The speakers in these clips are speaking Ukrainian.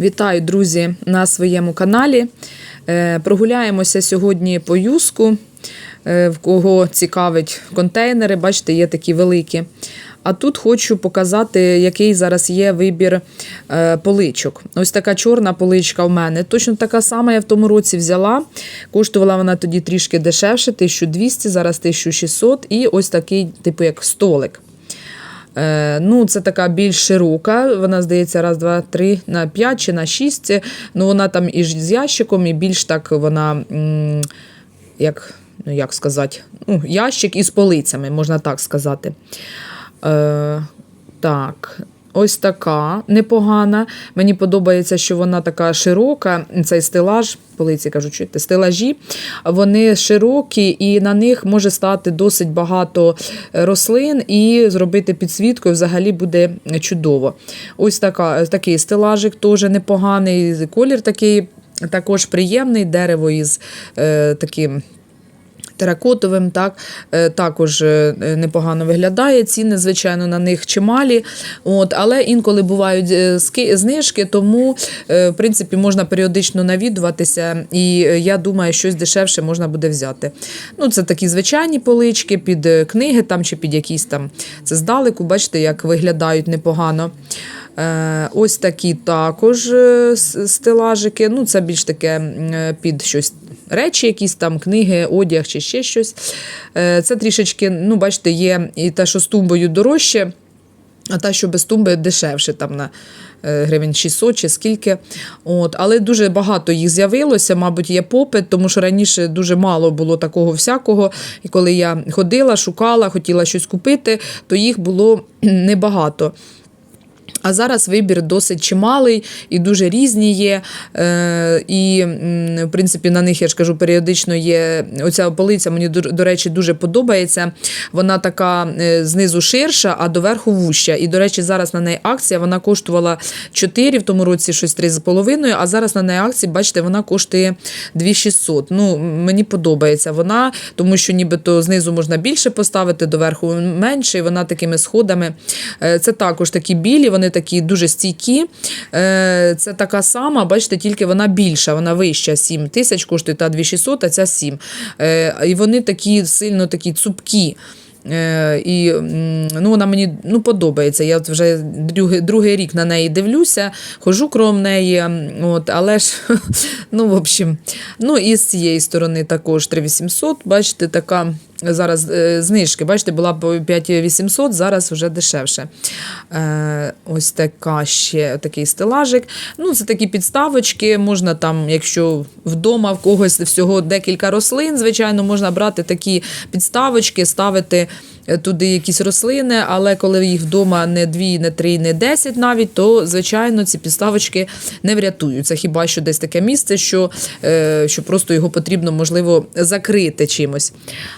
Вітаю, друзі, на своєму каналі. Е, Прогуляємося сьогодні по юску. Е, В кого цікавить контейнери, бачите, є такі великі. А тут хочу показати, який зараз є вибір е, поличок. Ось така чорна поличка в мене. Точно така сама я в тому році взяла. Коштувала вона тоді трішки дешевше, 1200, зараз 1600. І ось такий, типу, як столик. Е, ну, це така більш широка. Вона, здається, раз, два, три, на п'ять чи на шість. Ну, вона там і з ящиком, і більш так вона, як, ну, як сказати, ну, ящик із полицями, можна так сказати. Е, так. Ось така непогана. Мені подобається, що вона така широка. Цей стелаж, полиці кажуть, чуєте, стелажі, вони широкі, і на них може стати досить багато рослин і зробити підсвітку, взагалі буде чудово. Ось така, такий стелажик теж непоганий. Колір такий також приємний, дерево із е, таким. Теракотовим, так, е, також е, непогано виглядає. Ціни, звичайно, на них чималі. От, але інколи бувають е, знижки, тому, в принципі, можна періодично навідуватися, і я думаю, щось дешевше можна буде взяти. Ну, це такі звичайні полички під книги там, чи під якісь там. Це здалеку, бачите, як виглядають непогано. Е, Ось такі також е, стелажики. Ну, це більш таке е, під щось. Речі, якісь там книги, одяг чи ще щось. Це трішечки, ну, бачите, є і те, що з тумбою дорожче, а та, що без тумби дешевше, там на гривень 600 чи скільки. От. Але дуже багато їх з'явилося, мабуть, є попит, тому що раніше дуже мало було такого всякого. І коли я ходила, шукала, хотіла щось купити, то їх було небагато. А зараз вибір досить чималий і дуже різні є. Е, і, в принципі, на них я ж кажу, періодично є. Оця полиця мені, до, речі, дуже подобається. Вона така е, знизу ширша, а доверху вуща. І, до речі, зараз на неї акція вона коштувала 4, в тому році щось 3,5, а зараз на неї акції, бачите, вона коштує 2600. Ну, мені подобається вона, тому що нібито знизу можна більше поставити, доверху менше, і вона такими сходами. Е, Це також такі білі, вони такі дуже стійкі. Е, Це така сама, бачите, тільки вона більша, вона вища 7 тисяч коштує та 2600, а ця 7. Е, І вони такі сильно такі цупкі. Е, І ну, вона мені ну, подобається. Я вже другий, другий рік на неї дивлюся, хожу кром неї. От, але ж, ну, в общем, ну, і з цієї сторони також 3800, бачите, така. Зараз е, знижки, бачите, була по 5800, зараз вже дешевше. Е, ось така ще такий стелажик. Ну, це такі підставочки. Можна там, якщо вдома в когось всього декілька рослин, звичайно, можна брати такі підставочки, ставити туди якісь рослини, але коли їх вдома не дві, не три, не десять навіть, то звичайно ці підставочки не врятуються. Хіба що десь таке місце, що, е, що просто його потрібно, можливо, закрити чимось.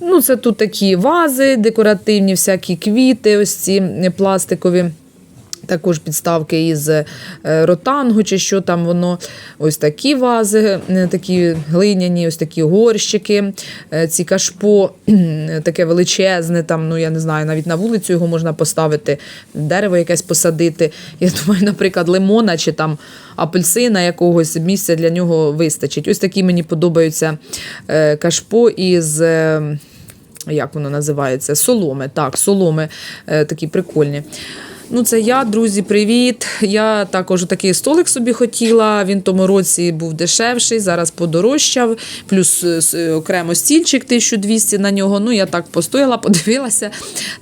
Ну, це тут такі вази декоративні, всякі квіти, ось ці е, пластикові. Також підставки із е, ротангу, чи що там воно. Ось такі вази, е, такі глиняні, ось такі горщики, е, ці кашпо таке величезне, там, ну я не знаю, навіть на вулицю його можна поставити, дерево якесь посадити. Я думаю, наприклад, лимона чи там апельсина якогось місця для нього вистачить. Ось такі мені подобаються кашпо із. Як воно називається? Соломи. Так, соломи такі прикольні. Ну, це я, друзі, привіт. Я також такий столик собі хотіла. Він тому році був дешевший, зараз подорожчав, плюс е, окремо стільчик 1200 на нього. Ну, я так постояла, подивилася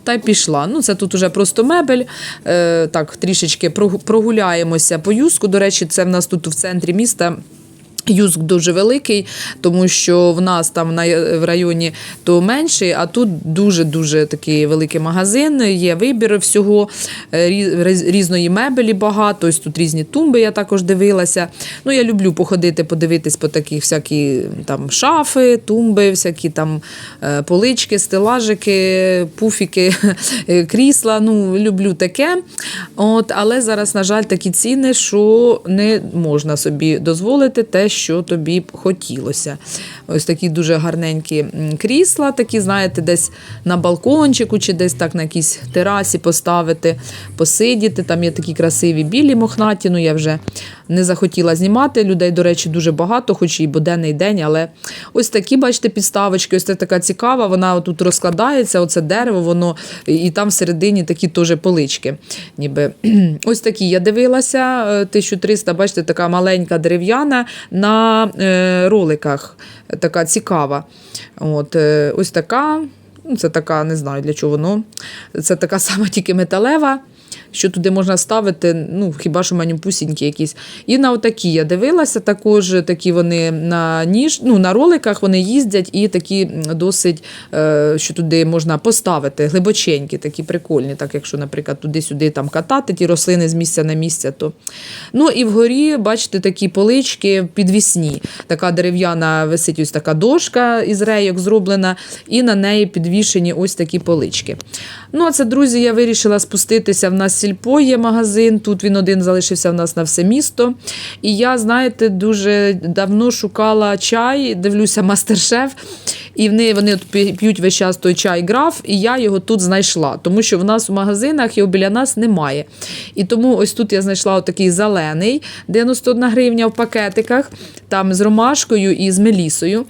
та й пішла. Ну, це тут уже просто мебель. Е, так, трішечки прогу- прогуляємося по юску. До речі, це в нас тут в центрі міста. Юск дуже великий, тому що в нас там на в районі то менший, а тут дуже-дуже такий великий магазин. Є вибір всього е, рі- різ- різної мебелі багато. Ось тут різні тумби. Я також дивилася. Ну я люблю походити, подивитись по таких всякі там шафи, тумби, всякі там е, полички, стелажики, пуфіки, е, крісла. Ну люблю таке. От, але зараз, на жаль, такі ціни, що не можна собі дозволити те, що тобі б хотілося. Ось такі дуже гарненькі крісла, такі, знаєте, десь на балкончику чи десь так на якійсь терасі поставити, посидіти. Там є такі красиві білі мохнаті. Ну, я вже не захотіла знімати. Людей, до речі, дуже багато, хоч і буденний день, але ось такі, бачите, підставочки, ось це така цікава, вона тут розкладається, оце дерево, воно, і там всередині такі теж полички. Ніби. Ось такі я дивилася, е, 1300, бачите, така маленька дерев'яна на е, роликах, така цікава. От, е, ось така, ну, це така, не знаю для чого воно. Це така сама тільки металева. Що туди можна ставити, ну хіба що манюпусінькі якісь. І на отакі я дивилася, також такі вони на ніж, ну на роликах вони їздять і такі досить, е, що туди можна поставити, глибоченькі, такі прикольні. Так, якщо, наприклад, туди-сюди там катати ті рослини з місця на місце, то. Ну і вгорі, бачите, такі полички підвісні. Така дерев'яна висить ось така дошка із рейок зроблена, і на неї підвішені ось такі полички. Ну, а це, друзі, я вирішила спуститися. В нас сільпо є магазин. Тут він один залишився в нас на все місто. І я, знаєте, дуже давно шукала чай, дивлюся мастер-шеф. І вони, вони от п'ють весь час той чай граф, і я його тут знайшла, тому що в нас в магазинах його біля нас немає. І тому ось тут я знайшла такий зелений, 91 гривня в пакетиках, там з ромашкою і з мелісою.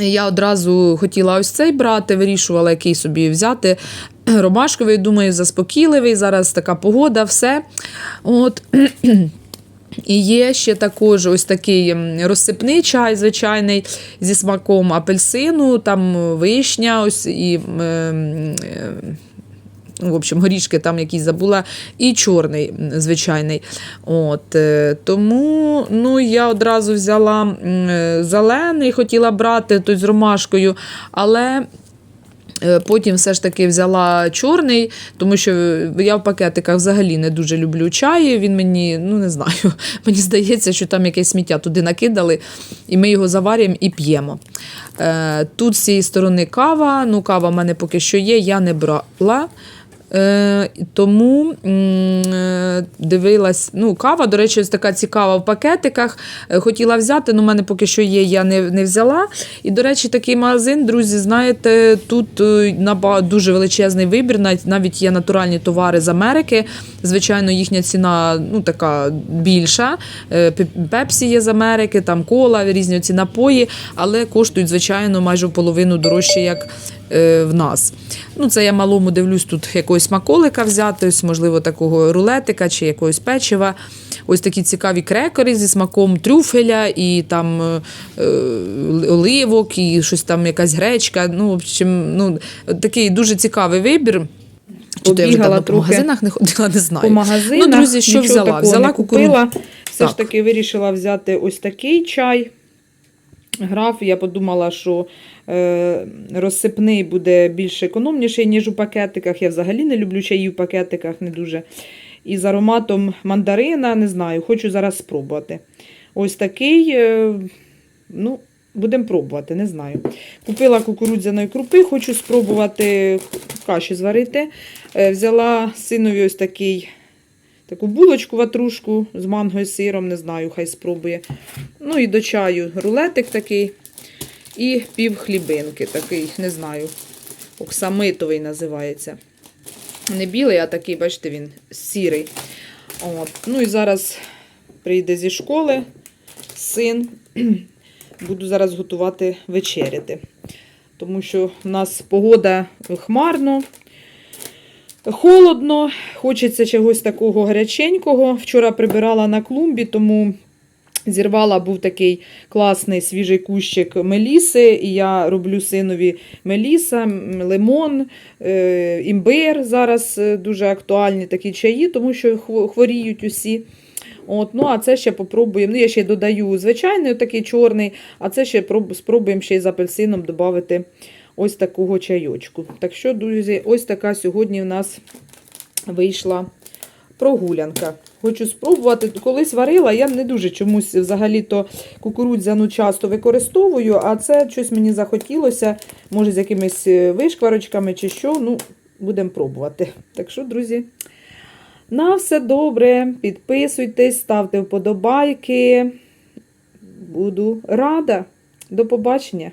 Я одразу хотіла ось цей брати, вирішувала, який собі взяти. Ромашковий, думаю, заспокійливий. Зараз така погода, все. От. І є ще також ось такий розсипний чай, звичайний, зі смаком апельсину, там вишня, ось і. м, е, в общем, горішки там якісь забула, і чорний, звичайний. От, е, тому ну, я одразу взяла е, зелений, хотіла брати той з ромашкою, але. Е, Потім все ж таки взяла чорний, тому що я в пакетиках взагалі не дуже люблю чай. Він мені, ну не знаю, мені здається, що там якесь сміття туди накидали, і ми його заварюємо і п'ємо. Е, Тут з цієї сторони кава. Ну, кава в мене поки що є, я не брала. Е, тому е, дивилась, ну, кава, до речі, така цікава в пакетиках. Е, Хотіла взяти, але в мене поки що є, я не, не взяла. І, до речі, такий магазин, друзі, знаєте, тут е, дуже величезний вибір, навіть, є натуральні товари з Америки. Звичайно, їхня ціна ну, така більша. Е, Пепсі є з Америки, там кола, різні ці напої, але коштують, звичайно, майже в половину дорожче, як в нас. Ну, це я малому дивлюсь тут якогось смаколика взяти, ось, можливо, такого рулетика чи якогось печива. Ось такі цікаві крекери зі смаком трюфеля і там е, е, оливок, і щось там якась гречка. Ну, в общем, ну, такий дуже цікавий вибір. Чи то я вже давно по магазинах не ходила, не знаю. по магазинах. Ну, друзі, що взяла? Взяла купила. Все Так. ж таки вирішила взяти ось такий чай. Граф, я подумала, що розсипний буде більш економніший, ніж у пакетиках. Я взагалі не люблю чаї в пакетиках, не дуже. І з ароматом мандарина, не знаю, хочу зараз спробувати. Ось такий, е, ну, будемо пробувати, не знаю. Купила кукурудзяної крупи, хочу спробувати каші зварити. Е, взяла синові ось такий. Таку булочку ватрушку з манго і сиром, не знаю, хай спробує. Ну і до чаю рулетик такий. І пів хлібинки такий, не знаю, оксамитовий називається. Не білий, а такий, бачите, він сірий. От. Ну і зараз прийде зі школи син. Буду зараз готувати вечеряти. Тому що в нас погода хмарно, холодно, хочеться чогось такого гаряченького. Вчора прибирала на клумбі, тому зірвала був такий класний свіжий кущик меліси. І я роблю синові меліса, лимон, е, імбир. Зараз е, дуже актуальні такі чаї, тому що хворіють усі. От, ну, а це ще попробуємо. Ну, я ще додаю звичайний такий чорний, а це ще спробуємо ще з апельсином додати ось такого чайочку. Так що, друзі, ось така сьогодні в нас вийшла прогулянка. Хочу спробувати. Колись варила, я не дуже чомусь взагалі-то кукурудзяну часто використовую, а це щось мені захотілося, може, з якимись е, вишкварочками чи що. Ну, будемо пробувати. Так що, друзі, на все добре. Підписуйтесь, ставте вподобайки. буду рада. До побачення.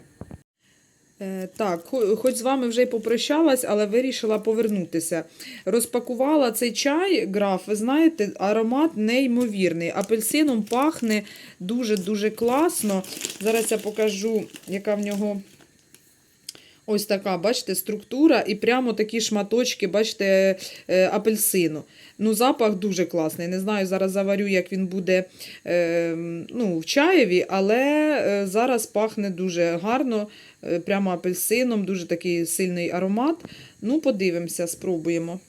Е, Так, хоч з вами вже й попрощалась, але вирішила повернутися. Розпакувала цей чай, граф, ви знаєте, аромат неймовірний. Апельсином пахне дуже-дуже класно. Зараз я покажу, яка в нього ось така, бачите, структура і прямо такі шматочки, бачите, е, апельсину. Ну, запах дуже класний. Не знаю, зараз заварю, як він буде е, ну, в чаєві, але е, зараз пахне дуже гарно, прямо апельсином, дуже такий сильний аромат. Ну, подивимося, спробуємо.